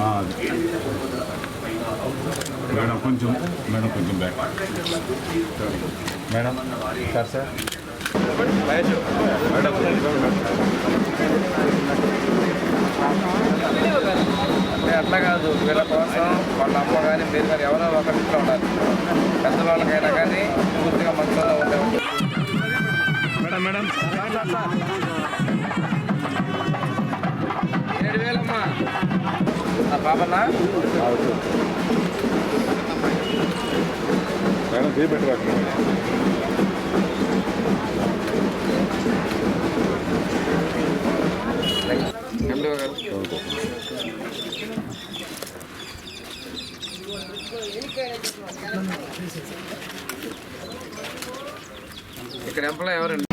ఆ, అది. మేడం కొంచెం మేడం కొంచెం back madam sir sir madam అంటే అట్లా కాదు. వీళ్ళ కోసం వాళ్ళ అమ్మ కానీ మీరు కానీ ఎవరో ఒక ఇంట్లో ఉండాలి. పెద్దవాళ్ళకైనా కానీ పూర్తిగా మంచంలో ఉండే మేడం మేడం. ఏడు వేలమ్మా పాపనా? మేడం చేపెట్టరా ఎల్లువ గారు ఇక్కడ ఎంప్లాయ్ ఎవరండి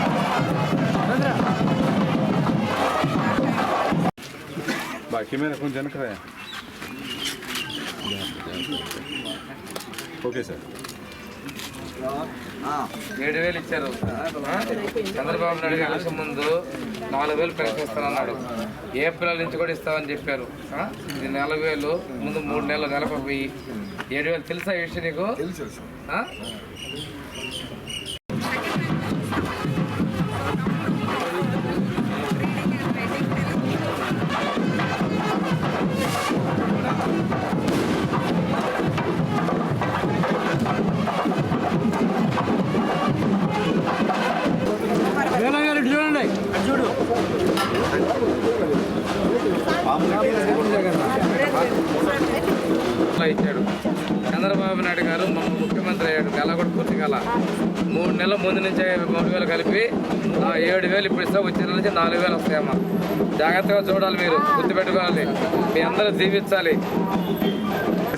బా కెమెరా కొంచెం వెనకరా. Okay sir. ఏడు వేలు ఇచ్చారు? చంద్రబాబు నాయుడు గారు ఎలక్షన్ ముందు నాలుగు వేలు పెన్షన్ ఇస్తానన్నాడు ఏప్రిల్ నుంచి కూడా ఇస్తామని చెప్పారు. ఆ? ఇది నాలుగు వేలు ముందు మూడు నెలలు వెయ్యి ఏడు వేలు తెలుసా ఈ విషయం నీకు? ఇచ్చాడు. చంద్రబాబు నాయుడు గారు మన ముఖ్యమంత్రి అయ్యాడు. నెల కూడా పూర్తి కాల మూడు నెలల ముందు నుంచే మూడు వేలు కలిపి ఆ ఏడు వేలు ఇప్పుడు ఇస్తా వచ్చిన నెల నుంచి నాలుగు వేలు వస్తాయమ్మా. జాగ్రత్తగా చూడాలి మీరు గుర్తుపెట్టుకోవాలి. మీ అందరూ దీవించాలి.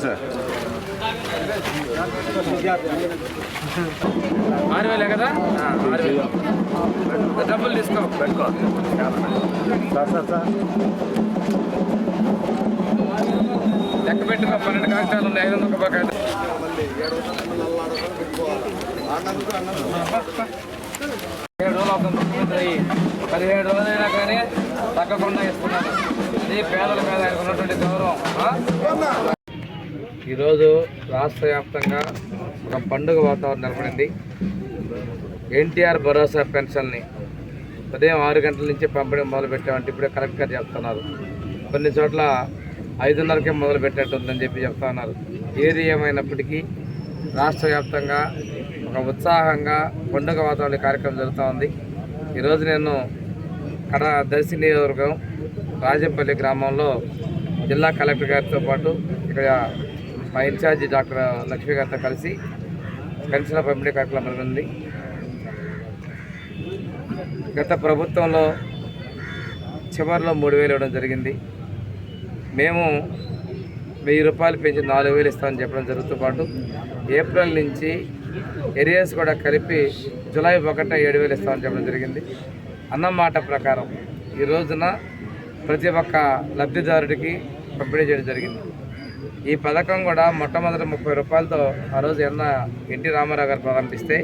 సార్ ఆరు వేలే కదా? ఆరు వేలు. డబ్బులు తీసుకో. పెట్టుకో. లెక్క పెట్టిన పన్నెండు కాగితాలు ఉన్నాయి. ఐదు వందల రూపాయలు ఏడు రోజులు అవుతుంది. ముఖ్యమంత్రి పదిహేడు రోజులైనా కానీ తగ్గకుండా ఇస్తున్నారు. అది పేదల మీద ఆయనకు ఉన్నటువంటి గౌరవం ఈరోజు రాష్ట్ర వ్యాప్తంగా ఒక పండుగ వాతావరణం నెలకొనింది ఎన్టీఆర్ భరోసా పెన్షన్ని ఉదయం ఆరు గంటల నుంచి పంపిణీ మొదలు పెట్టామంటే ఇప్పుడే కరెక్ట్గా చెప్తున్నారు. కొన్ని చోట్ల ఐదున్నరకే మొదలు పెట్టేట్టుందని చెప్పి చెప్తా ఉన్నారు. ఏది ఏమైనప్పటికీ రాష్ట్ర వ్యాప్తంగా ఒక ఉత్సాహంగా పండుగ వాతావరణ కార్యక్రమం జరుగుతూ ఉంది. ఈరోజు నేను కడ దర్శి నియోజకవర్గం రాజంపల్లి గ్రామంలో జిల్లా కలెక్టర్ గారితో పాటు ఇక్కడ మా ఇన్ఛార్జి డాక్టర్ లక్ష్మి గారితో కలిసి పెన్షన్ పంపిణీ కార్యక్రమం ఉంది గత ప్రభుత్వంలో చివరిలో మూడు వేలు ఇవ్వడం జరిగింది. మేము వెయ్యి రూపాయలు పెంచి నాలుగు వేలు ఇస్తామని చెప్పడం జరుగుతూ పాటు ఏప్రిల్ నుంచి ఏరియాస్ కూడా కలిపి జూలై ఒకట ఏడు వేలు ఇస్తామని చెప్పడం జరిగింది. అన్నమాట ప్రకారం ఈ రోజున ప్రతి ఒక్క లబ్ధిదారుడికి పంపిణీ చేయడం జరిగింది. ఈ పథకం కూడా మొట్టమొదటి ముప్పై రూపాయలతో ఆ రోజు ఎన్న ఎన్టీ రామారావు గారు ప్రారంభిస్తే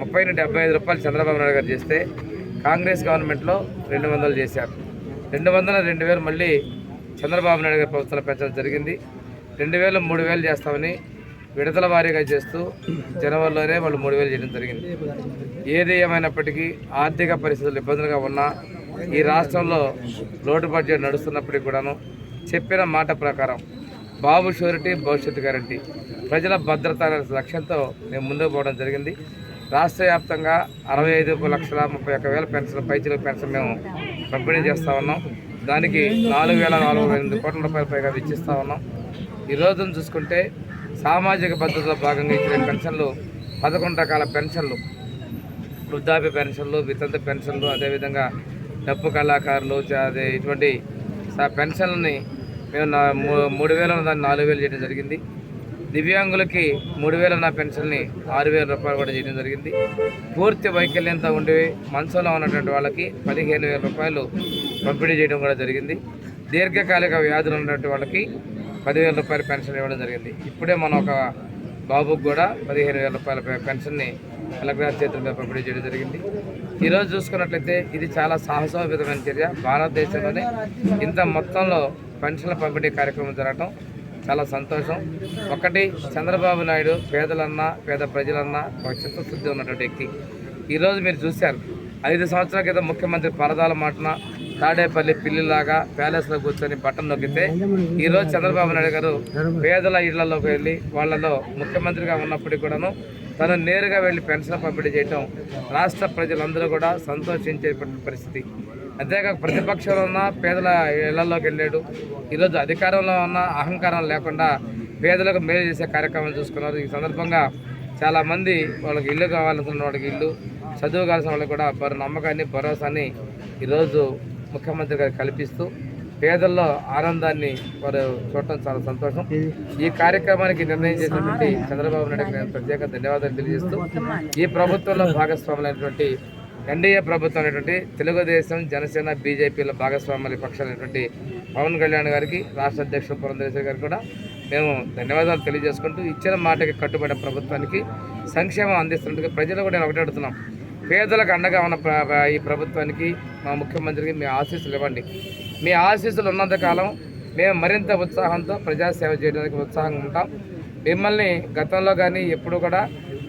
ముప్పై నుండి డెబ్బై ఐదు రూపాయలు చంద్రబాబు నాయుడు గారు చేస్తే కాంగ్రెస్ గవర్నమెంట్లో రెండు వందలు చేశారు. రెండు వందల రెండు వేలు మళ్ళీ చంద్రబాబు నాయుడు గారి ప్రభుత్వంలో పెంచడం జరిగింది. రెండు వేలు మూడు వేలు చేస్తామని విడతల వారీగా చేస్తూ జనవరిలోనే వాళ్ళు మూడు వేలు చేయడం జరిగింది. ఏది ఏమైనప్పటికీ ఆర్థిక పరిస్థితులు ఇబ్బందులుగా ఉన్నా ఈ రాష్ట్రంలో లోటు బడ్జెట్ నడుస్తున్నప్పటికీ కూడాను చెప్పిన మాట ప్రకారం బాబు షూరిటీ భవిష్యత్తు గ్యారంటీ. ప్రజల భద్రత అనే లక్ష్యంతో మేము ముందుకు పోవడం జరిగింది. రాష్ట్ర వ్యాప్తంగా అరవై ఐదు లక్షల ముప్పై ఒక్క వేల పెన్షన్ పైచిల పెన్షన్ మేము పంపిణీ చేస్తూ ఉన్నాం. దానికి నాలుగు వేల నాలుగు వందల ఎనిమిది కోట్ల రూపాయల పైగా వెచ్చిస్తూ ఉన్నాం. ఈ రోజున చూసుకుంటే సామాజిక భద్రతలో భాగంగా ఇచ్చిన పెన్షన్లు పదకొండు రకాల పెన్షన్లు వృద్ధాప్య పెన్షన్లు వితంత పెన్షన్లు అదేవిధంగా డప్పు కళాకారులు అదే ఇటువంటి పెన్షన్లని మేము నా మూ- మూడు వేల దాన్ని నాలుగు వేలు చేయడం జరిగింది. దివ్యాంగులకి మూడు వేల నా పెన్షన్ని ఆరు వేల రూపాయలు కూడా చేయడం జరిగింది. పూర్తి వైకల్యంతో ఉండి మంచంలో ఉన్నటువంటి వాళ్ళకి పదిహేను వేల రూపాయలు పంపిణీ చేయడం కూడా జరిగింది. దీర్ఘకాలిక వ్యాధులు ఉన్నటువంటి వాళ్ళకి పదివేల రూపాయల పెన్షన్ ఇవ్వడం జరిగింది. ఇప్పుడే మనం ఒక బాబుకు కూడా పదిహేను వేల రూపాయల పెన్షన్ని కలెక్టర్ చేతుల మీద పంపిణీ చేయడం జరిగింది. ఈరోజు చూసుకున్నట్లయితే ఇది చాలా సాహసోపేతమైన చర్య. భారతదేశంలోనే ఇంత మొత్తంలో పెన్షన్ల పంపిణీ కార్యక్రమం జరగటం చాలా సంతోషం. ఒకటి చంద్రబాబు నాయుడు పేదలన్నా పేద ప్రజలన్నా ఒక చిత్తశుద్ధి ఉన్నటువంటి వ్యక్తి. ఈరోజు మీరు చూశారు ఐదు సంవత్సరాల క్రితం ముఖ్యమంత్రి పరదాల మాటన తాడేపల్లి పిల్లిలాగా ప్యాలెస్లో కూర్చొని బట్టలు నొక్కితే ఈరోజు చంద్రబాబు నాయుడు గారు పేదల ఇళ్ళలోకి వెళ్ళి వాళ్ళలో ముఖ్యమంత్రిగా ఉన్నప్పటికీ కూడాను తను నేరుగా వెళ్ళి పెన్షన్ పంపిణీ చేయటం రాష్ట్ర ప్రజలందరూ కూడా సంతోషించేటువంటి పరిస్థితి. అంతేకాక ప్రతిపక్షంలో ఉన్న పేదల ఇళ్ళలోకి వెళ్ళాడు. ఈరోజు అధికారంలో ఉన్న అహంకారం లేకుండా పేదలకు మేలు చేసే కార్యక్రమం చూసుకున్నారు. ఈ సందర్భంగా చాలామంది వాళ్ళకి ఇల్లు కావాల్సిన వాళ్ళకి ఇల్లు చదువు కావాల్సిన వాళ్ళకి కూడా వారి నమ్మకాన్ని భరోసాని ఈరోజు ముఖ్యమంత్రి గారు కల్పిస్తూ పేదల్లో ఆనందాన్ని వారు చూడటం చాలా సంతోషం. ఈ కార్యక్రమానికి నిర్ణయం చేసినటువంటి చంద్రబాబు నాయుడు నేను ప్రత్యేక ధన్యవాదాలు తెలియజేస్తూ ఈ ప్రభుత్వంలో భాగస్వాములైనటువంటి ఎన్డీఏ ప్రభుత్వం అనేటువంటి తెలుగుదేశం జనసేన బీజేపీల భాగస్వామ్య పక్షాలైనటువంటి పవన్ కళ్యాణ్ గారికి రాష్ట్ర అధ్యక్షుడు పురంధరేశ్వరి గారికి కూడా మేము ధన్యవాదాలు తెలియజేసుకుంటూ ఇచ్చిన మాటకి కట్టుబడిన ప్రభుత్వానికి సంక్షేమం అందిస్తున్నట్టుగా ప్రజలు కూడా నేను ఒకటి అడుగుతున్నాం. పేదలకు అండగా ఉన్న ఈ ప్రభుత్వానికి మా ముఖ్యమంత్రికి మీ ఆశీస్సులు ఇవ్వండి. మీ ఆశీస్సులు ఉన్నంత కాలం మేము మరింత ఉత్సాహంతో ప్రజాసేవ చేయడానికి ఉత్సాహంగా ఉంటాం. మిమ్మల్ని గతంలో కానీ ఎప్పుడు కూడా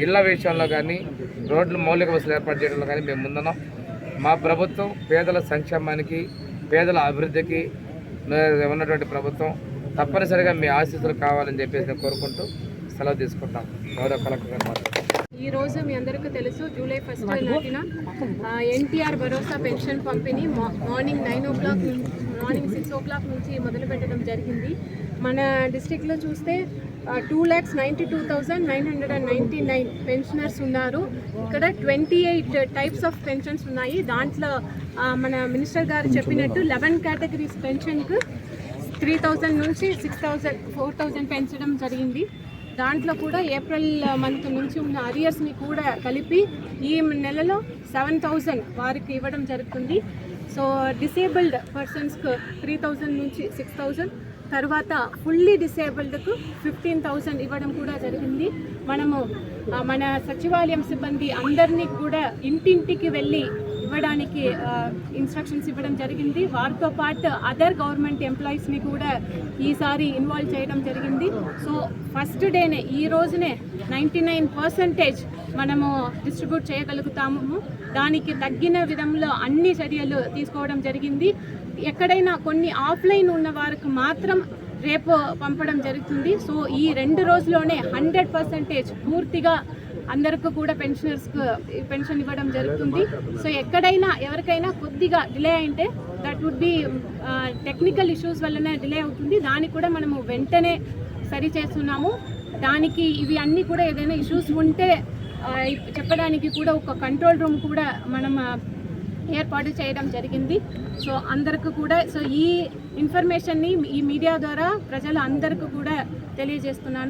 ఇళ్ళ విషయంలో కానీ రోడ్లు మౌలిక వసతులు ఏర్పాటు చేయడంలో కానీ మేము ముందున్నాం. మా ప్రభుత్వం పేదల సంక్షేమానికి పేదల అభివృద్ధికి ఉన్నటువంటి ప్రభుత్వం తప్పనిసరిగా మీ ఆశీస్సులు కావాలని చెప్పేసి నేను కోరుకుంటూ సెలవు తీసుకుంటాం. గౌరవ కలెక్టర్ గారు ఈ రోజు మీ అందరికీ తెలుసు జూలై ఫస్ట్ నాటిన ఎన్టీఆర్ భరోసా పెన్షన్ పంపిణీ morning nine o'clock morning six o'clock నుంచి మొదలు పెట్టడం జరిగింది. మన డిస్టిక్లో చూస్తే two lakhs ninety two thousand nine hundred and ninety nine pensioners ఉన్నారు. ఇక్కడ twenty eight types of pensions ఉన్నాయి. దాంట్లో మన మినిస్టర్ గారు చెప్పినట్టు లెవెన్ కేటగిరీస్ పెన్షన్కు త్రీ థౌజండ్ నుంచి సిక్స్ థౌజండ్ ఫోర్ థౌజండ్ పెంచడం జరిగింది. దాంట్లో కూడా ఏప్రిల్ మంత్ నుంచి ఉన్న అరియర్స్ని కూడా కలిపి ఈ నెలలో సెవెన్ థౌజండ్ వారికి ఇవ్వడం జరుగుతుంది. సో డిసేబుల్డ్ పర్సన్స్కు త్రీ థౌజండ్ నుంచి సిక్స్ థౌజండ్ తర్వాత ఫుల్లీ డిసేబుల్డ్కు ఫిఫ్టీన్ థౌజండ్ ఇవ్వడం కూడా జరిగింది. మనము మన సచివాలయం సిబ్బంది అందరినీ కూడా ఇంటింటికి వెళ్ళి ఇవ్వడానికి ఇన్స్ట్రక్షన్స్ ఇవ్వడం జరిగింది. వారితో పాటు అదర్ గవర్నమెంట్ ఎంప్లాయీస్ని కూడా ఈసారి ఇన్వాల్వ్ చేయడం జరిగింది. సో ఫస్ట్ డేనే ఈ రోజునే నైంటీ నైన్ పర్సంటేజ్ మనము డిస్ట్రిబ్యూట్ చేయగలుగుతాము. దానికి తగ్గిన విధంలో అన్ని చర్యలు తీసుకోవడం జరిగింది. ఎక్కడైనా కొన్ని ఆఫ్లైన్ ఉన్న వారికి మాత్రం రేపు పంపడం జరుగుతుంది. సో ఈ రెండు రోజుల్లోనే హండ్రెడ్ పర్సంటేజ్ పూర్తిగా అందరికీ కూడా పెన్షనర్స్కు పెన్షన్ ఇవ్వడం జరుగుతుంది. సో ఎక్కడైనా ఎవరికైనా కొద్దిగా డిలే అయితే that would be technical issues వల్లనే డిలే అవుతుంది. దానికి కూడా మనము వెంటనే సరి చేస్తున్నాము. దానికి ఇవి అన్నీ కూడా ఏదైనా ఇష్యూస్ ఉంటే చెప్పడానికి కూడా ఒక కంట్రోల్ రూమ్ కూడా మనం ఏర్పాటు చేయడం జరిగింది. సో అందరికి కూడా సో ఈ ఇన్ఫర్మేషన్ని ఈ మీడియా ద్వారా ప్రజలు అందరికీ కూడా తెలియజేస్తున్నాను.